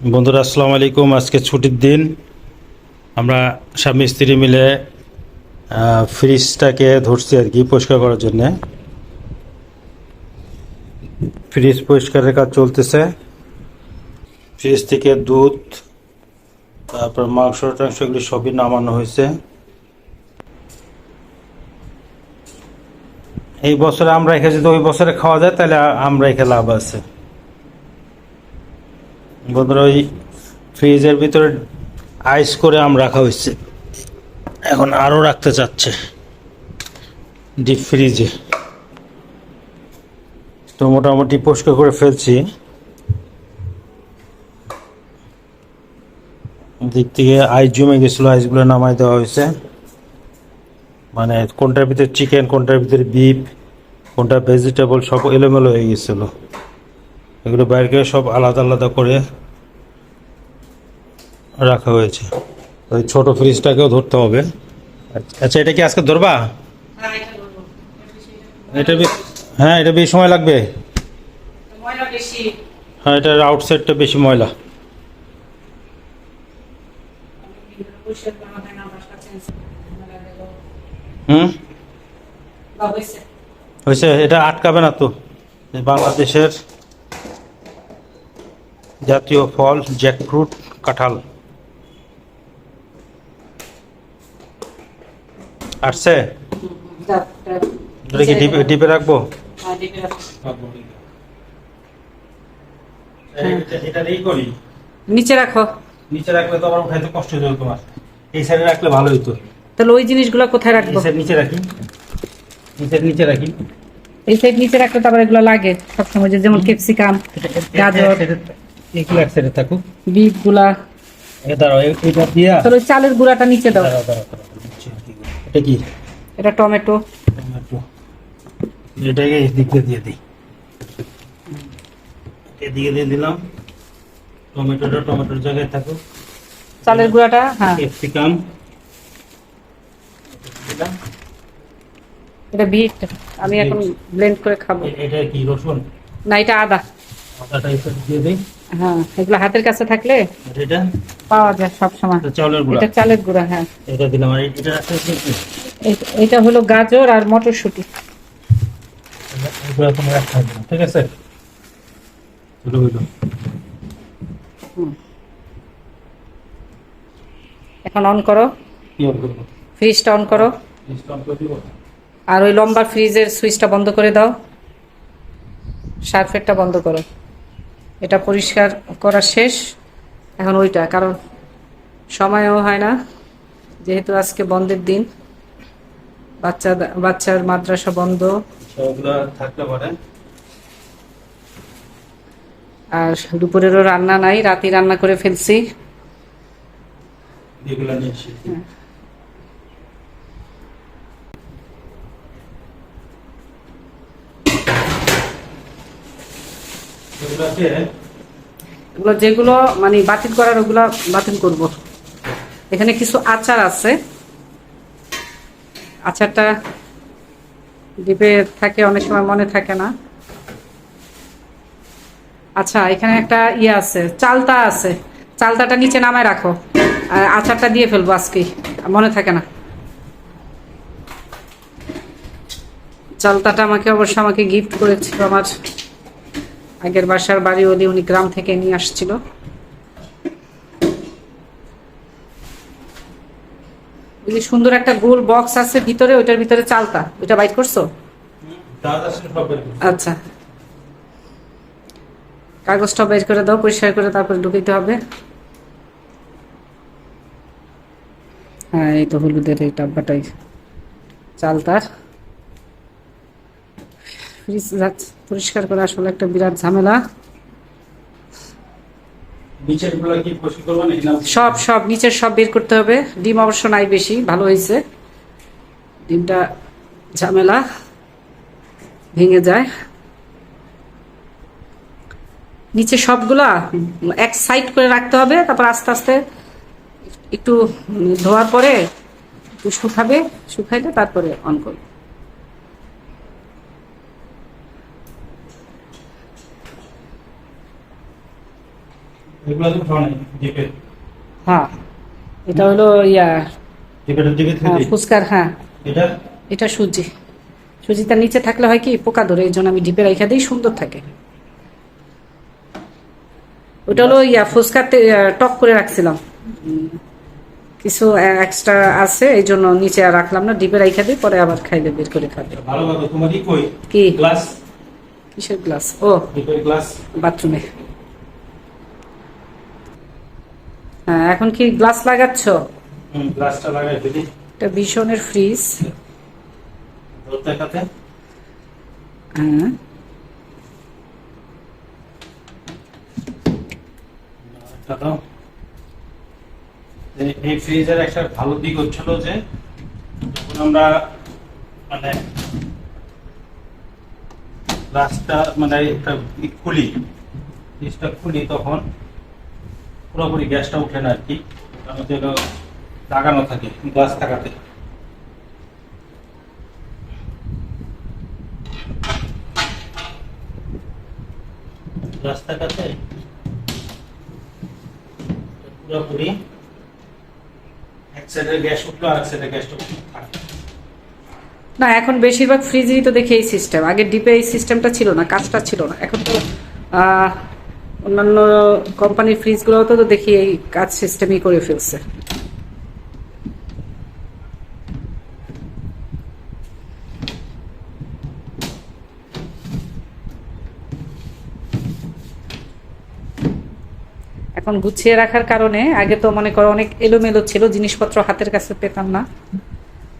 বন্ধুরা, আসসালামু আলাইকুম। আজকে ছুটির দিন। আমরা স্বামী স্ত্রী মিলে ফ্রিজটাকে ধরছি আর কি পরিষ্কার করার জন্যে। ফ্রিজ পরিষ্কারের কাজ চলতেছে। ফ্রিজ থেকে দুধ, তারপর মাংস টাংস এগুলি সবই নামানো হয়েছে। এই বছরে আমরা রেখে যদি ওই বছরে খাওয়া যায়, তাহলে আমরা রেখে লাভ আছে। বন্ধুরা, ওই ফ্রিজের ভিতরে আইস করে আম রাখা হয়েছে। এখন আরও রাখতে চাচ্ছে ডিপ ফ্রিজে তো মোটামুটি পরিষ্কার করে ফেলছি। দিক থেকে আইস জমে গেছিল আইসগুলো নামাই দেওয়া হয়েছে। মানে কোনটার ভিতরে চিকেন কোনটার ভিতরে বিফ কোনটা ভেজিটেবল সব এলোমেলো হয়ে গেছিল। এগুলো বাইরে করে সব আলাদা আলাদা করে রাখা হয়েছে। ওই ছোট ফ্রিজটাকেও ধরতে হবে। আচ্ছা এটা কি আজকে ধরবা? এটা হ্যাঁ এটা বেশি সময় লাগবে। বেশি হ্যাঁ এটার আউটসাইডটা বেশি ময়লা। হুম? হয়েছে। এটা আটকাবে না তো। বাংলাদেশের জাতীয় ফল জ্যাকফ্রুট কাঁঠাল। আসছে? এটা কি ডিপে ডিপে রাখব? করি। নিচে রাখো। নিচে রাখলে তো আমার খাইতে কষ্ট হয়ে যাবে তোমার। এই সাইডে রাখলে ভালো হইতো। তাহলে ওই জিনিসগুলো কোথায় রাখব? নিচে রাখি। নিচের নিচে রাখি। এই সাইড নিচে রাখলে তারপর এগুলো লাগে। সবসময় যে যেমন ক্যাপসিকাম গাজর। এগুলো এক সাইডে থাকুক বিটগুলা। দাঁড়াও এটা দিয়া। তাহলে চালের গুঁড়াটা নিচে দাও। দাঁড়াও, দাঁড়াও। এটা কি? এটা টমেটো। টমেটো। এটাকে এদিকে দিয়ে দিই। এদিকে দিয়ে দিলাম। টমেটোটা টমেটোর জায়গায় থাকুক চালের গুঁড়াটা হ্যাঁ। ক্যাপসিকাম। এটা? বিট। আমি এখন ব্লেন্ড করে খাব। এটা কি রসুন? না এটা আদা। হ্যাঁ এগুলো হাতের কাছে থাকলে এটা? পাওয়া যায় সব সময় এটা গুঁড়া। এটা চালের গুঁড়া হ্যাঁ। এটা দিলাম। আর এটা রাখতে হলো গাজর আর মটরশুঁটি। এগুলো তুমি রাখতে হবে ঠিক আছে? এখন অন করো। ফ্রিজটা অন করো। আর ওই লম্বা ফ্রিজের সুইচটা বন্ধ করে দাও। সার্ফেরটা বন্ধ করো। এটা পরিষ্কার করা শেষ। এখন ওইটা কারণ সময়ও হয় না যেহেতু আজকে বন্ধের দিন। বাচ্চা বাচ্চার মাদ্রাসা বন্ধ। সবগুলো থাকতে পারে। আর দুপুরেরও রান্না নাই রাতে রান্না করে ফেলছি। এগুলো যেগুলো মানে বাতিল করার, ওগুলো বাতিল করব। এখানে কিছু আচার আছে। আচারটা ডিপে থাকে, অনেক সময় মনে থাকে না। আচ্ছা এখানে একটা ইয়ে আছে, চালতা আছে। চালতাটা নিচে নামায় রাখো। আচারটা দিয়ে ফেলব আজকেই মনে থাকে না। চালতাটা আমাকে অবশ্য আমাকে গিফট করেছিল আমার আগের বাসার বাড়ি ওলি উনি গ্রাম থেকে নিয়ে আসছিল। সুন্দর একটা গোল বক্স আছে ভিতরে, ওইটার ভিতরে চালতা। ওইটা বাইট করছ। আচ্ছা। কাগজটা বের করে দাও, পরিষ্কার করে তারপরে ঢুকিতে হবে। হ্যাঁ এই তো হলুদের এই ডাব্বাটাই চালতার। ফ্রিজ পরিষ্কার করা আসলে একটা বিরাট ঝামেলা। সব সব নিচের সব বের করতে হবে। ডিম অবশ্য নাই বেশি ভালো হয়েছে। ডিমটা ঝামেলা ভেঙে যায়। নিচে সবগুলা এক সাইড করে রাখতে হবে তারপর আস্তে আস্তে একটু ধোয়ার পরে একটু শুকাবে শুকাইলে তারপরে অন করবে। এগুলো তো খাওয়া নেই ডিপে হ্যাঁ। এটা হলো ইয়া ডিপের দিকে হ্যাঁ, থেকে হ্যাঁ। এটা? এটা সুজি। সুজিটা নিচে থাকলে হয় কি পোকা ধরে এই জন্য আমি ডিপে রেখে দিই সুন্দর থাকে। ওটা হলো ইয়া ফুচকাতে টক করে রাখছিলাম। কিছু এক্সট্রা আছে এই জন্য নিচে আর রাখলাম না ডিপে রেখে দিই পরে আবার খাইলে বের করে খাবে। ভালো কথা তোমার কি কই? কি? গ্লাস? কিসের গ্লাস? ও গ্লাস। বাথরুমে। হ্যাঁ এখন কি গ্লাস লাগাচ্ছ? হুম গ্লাসটা লাগাই দিদি এটা ভীষণের ফ্রিজ ধরতে খাতে হ্যাঁ। এই- ফ্রিজের একটা ভালো দিক হচ্ছিল যে যখন আমরা মানে গ্লাসটা মানে একটা খুলি ফ্রিজটা খুলি তখন পুরোপুরি গ্যাসটা উঠে না আর কি। যেন লাগানো থাকে গ্লাস থাকাতে। পুরোপুরি এক গ্যাস উঠল আর এক সাইডে গ্যাসটা থাকে না এখন বেশিরভাগ ফ্রিজেই তো দেখি এই সিস্টেম আগে ডিপে এই সিস্টেমটা ছিল না কাজটা ছিল না। এখন তো আহ, অন্যান্য কোম্পানির ফ্রিজগুলোও তো দেখি এই কাজ সিস্টেমই করে ফেলছে। এখন গুছিয়ে রাখার কারণে, আগে তো মনে করো অনেক এলোমেলো ছিল, জিনিসপত্র হাতের কাছে পেতাম না।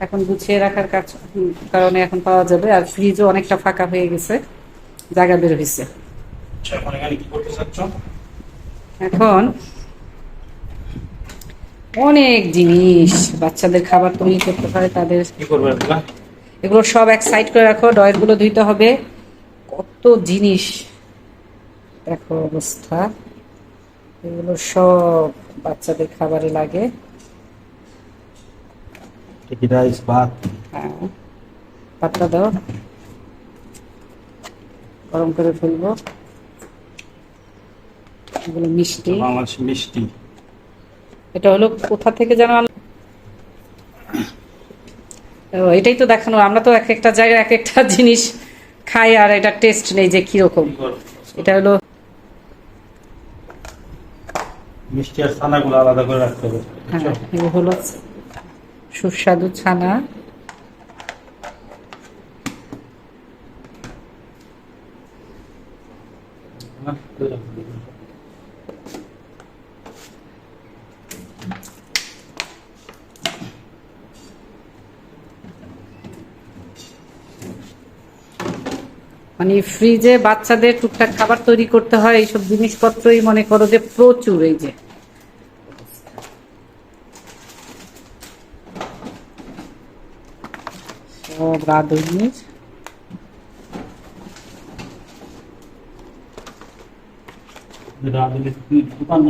এখন গুছিয়ে রাখার কারণে এখন পাওয়া যাবে, আর ফ্রিজও অনেকটা ফাঁকা হয়ে গেছে, জায়গা বের হয়েছে আচ্ছা এখন এখানে কি করতে চাচ্ছ? এখন অনেক জিনিস বাচ্চাদের খাবার তৈরি করতে পারে তাদের কি করবে এগুলো? সব এক সাইড করে রাখো ডয়েরগুলো ধুইতে হবে। কত জিনিস দেখো অবস্থা। এগুলো সব বাচ্চাদের খাবারে লাগে। রাইস ভাত। হ্যাঁ পাতলা দাও। গরম করে ফেলব। এগুলো মিষ্টি। বাংলাদেশ মিষ্টি। এটা হলো কোথা থেকে যেন এটাই তো দেখানো। আমরা তো এক একটা জায়গায় এক একটা জিনিস খাই আর এটা টেস্ট নেই যে কীরকম। এটা হলো মিষ্টি আর ছানাগুলো আলাদা করে রাখতে হবে হ্যাঁ এগুলো হলো সুস্বাদু ছানা না, ধরে রাখো। মানে ফ্রিজে বাচ্চাদের টুকটাক খাবার তৈরি করতে হয়, এইসব জিনিসপত্রই মনে করো যে প্রচুর এই যে। দোকান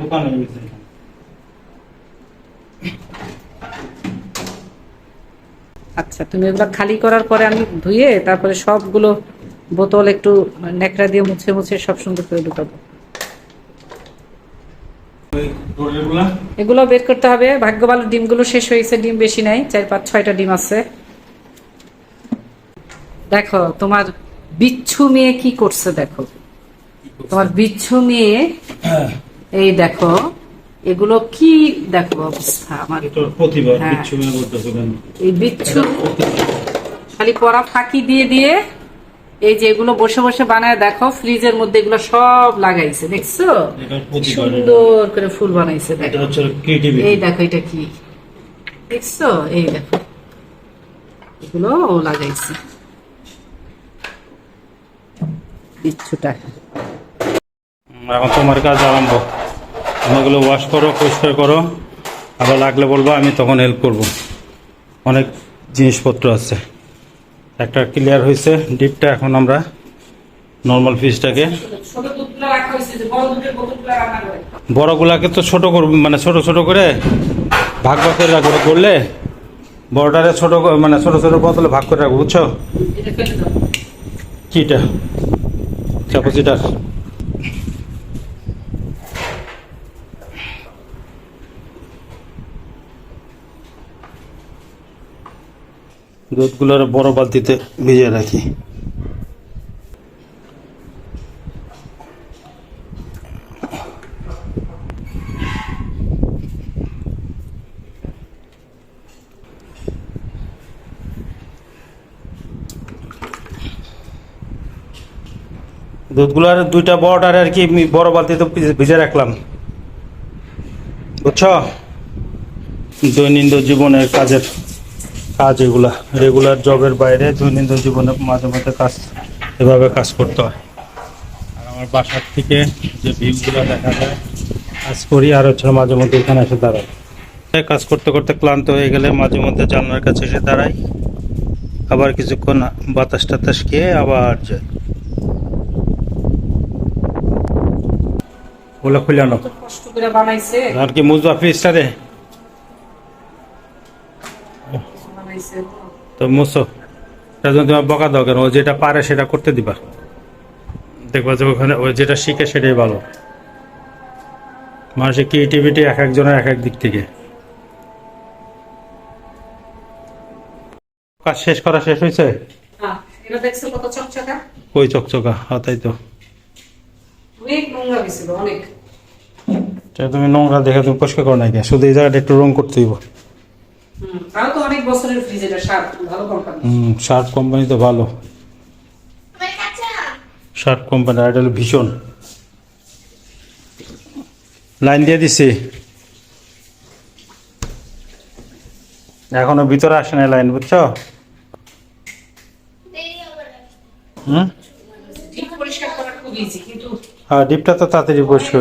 দোকান গেছে এখানে। আচ্ছা তুমি এগুলো খালি করার পরে আমি ধুয়ে তারপরে সবগুলো বোতল একটু নেকড়া দিয়ে মুছে মুছে সব সুন্দর করে ঢুকাবো। এগুলো বের করতে হবে। ভাগ্য ভালো ডিমগুলো শেষ হয়েছে ডিম বেশি নাই চার পাঁচ ছয়টা ডিম আছে। দেখো তোমার বিচ্ছু মেয়ে কি করছে দেখো? তোমার বিচ্ছু মেয়ে এই দেখো এগুলো কি দেখো অবস্থা আমার? হ্যাঁ। এই বিচ্ছু খালি পরা ফাঁকি দিয়ে দিয়ে এই যে এগুলো বসে বসে বানায় দেখো ফ্রিজের মধ্যে এগুলো সব লাগাইছে দেখছ? সুন্দর করে ফুল বানাইছে এটা দেখো। হচ্ছে ক্রিয়েটিভিটি এই দেখো এটা কি? দেখছ? এই দেখো। এগুলো ও লাগাইছে। বিচ্ছুটা। এখন তোমার কাজ আরম্ভ। তুমি ওয়াশ করো পরিষ্কার করো। আবার লাগলে বলব আমি তখন হেল্প করব। অনেক জিনিসপত্র আছে। একটা ক্লিয়ার হয়েছে ডিপটা এখন আমরা নর্মাল ফিশটাকে করে বড়গুলাকে তো ছোট করব মানে ছোট ছোট করে ভাগ ভাগ করে রাখব। করলে বড়টারে ছোট মানে ছোট ছোট বোতলে ভাগ করে রাখব বুঝছ? কিটা? ক্যাপাসিটার দুধগুলোর বড় বালতিতে ভিজিয়ে রাখি। দুধগুলোর দুইটা বড়টার আর কি বড় বালতিতে ভিজে- ভিজে রাখলাম। বুঝছ? দৈনন্দিন জীবনের কাজের কাজ এগুলা রেগুলার জবের বাইরে দৈনন্দিন জীবনে মাঝে মাঝে কাজ এভাবে কাজ করতে হয়। আর আমার বাসার থেকে যে ভিউগুলো দেখা যায় কাজ করি আর হচ্ছে মাঝে মধ্যে এখানে এসে দাঁড়াই। কাজ করতে করতে ক্লান্ত হয়ে গেলে মাঝে মধ্যে জানলার কাছে এসে দাঁড়াই। আবার কিছুক্ষণ বাতাস টাতাস খেয়ে আবার যাই। ওগুলো খুলে আনো। কষ্ট করে বানাইছে। আর কি মুজবা ফ্রিজটা তো মুসো তার জন্য তোমার বকা দাও কেন? ও যেটা পারে সেটা করতে দিবা। দেখবা যে ওখানে ও যেটা শিখে সেটাই ভালো। মানুষের ক্রিয়েটিভিটি এক একজনের এক এক দিক থেকে। কাজ শেষ করা শেষ হয়েছে? হ্যাঁ কত চকচকা? কই চকচকা? হ্যাঁ তাই তো। তুমি নোংরা দেখে তুমি পরিষ্কার করো নাকি শুধু এই জায়গাটা একটু রং করতে দিব তাও তো অনেক বছরের ফ্রিজ এটা সার ভালো কোম্পানি হুম শার্প কোম্পানি তো ভালো। শার্প কোম্পানি আর এটা হলো ভীষণ লাইন দিয়ে দিছি। এখনও ভিতরে আসে না লাইন বুঝছ? হুম? আর ডিপটা তো তাড়াতাড়ি পরিষ্কার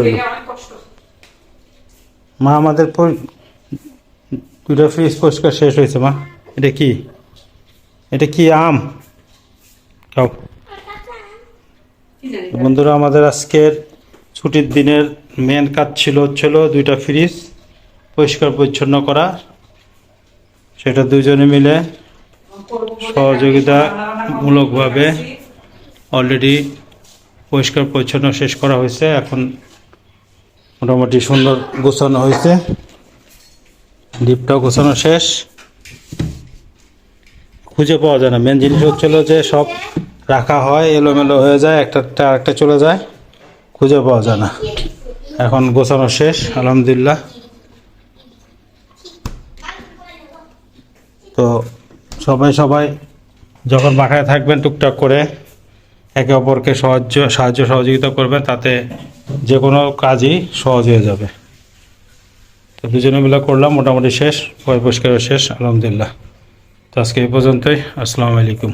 মা আমাদের দুটো ফ্রিজ পরিষ্কার শেষ হয়েছে, মা। এটা কি? এটা কি আম? বন্ধুরা, আমাদের আজকের ছুটির দিনের মেন কাজ ছিল হচ্ছিল দুইটা ফ্রিজ পরিষ্কার পরিচ্ছন্ন করা। সেটা দুজনে মিলে সহযোগিতামূলকভাবে অলরেডি পরিষ্কার পরিচ্ছন্ন শেষ করা হয়েছে। এখন মোটামুটি সুন্দর গোছানো হয়েছে। ডিপটাও গোছানো শেষ। খুঁজে পাওয়া যায় না। মেন জিনিস হচ্ছিল যে সব রাখা হয়, এলোমেলো হয়ে যায় একটা আরেকটা চলে যায়। খুঁজে পাওয়া যায় না। এখন গোছানো শেষ, আলহামদুলিল্লাহ। তো সবাই সবাই যখন বাসায় থাকবেন টুকটাক করে, একে অপরকে সাহায্য সাহায্য সহযোগিতা করবেন, তাতে যে কোনো কাজই সহজ হয়ে যাবে। তো দুজনে মিলে করলাম, মোটামুটি শেষ পয় পরিষ্কার শেষ, আলহামদুলিল্লাহ। তো আজকে এই পর্যন্তই, আসসালামু আলাইকুম।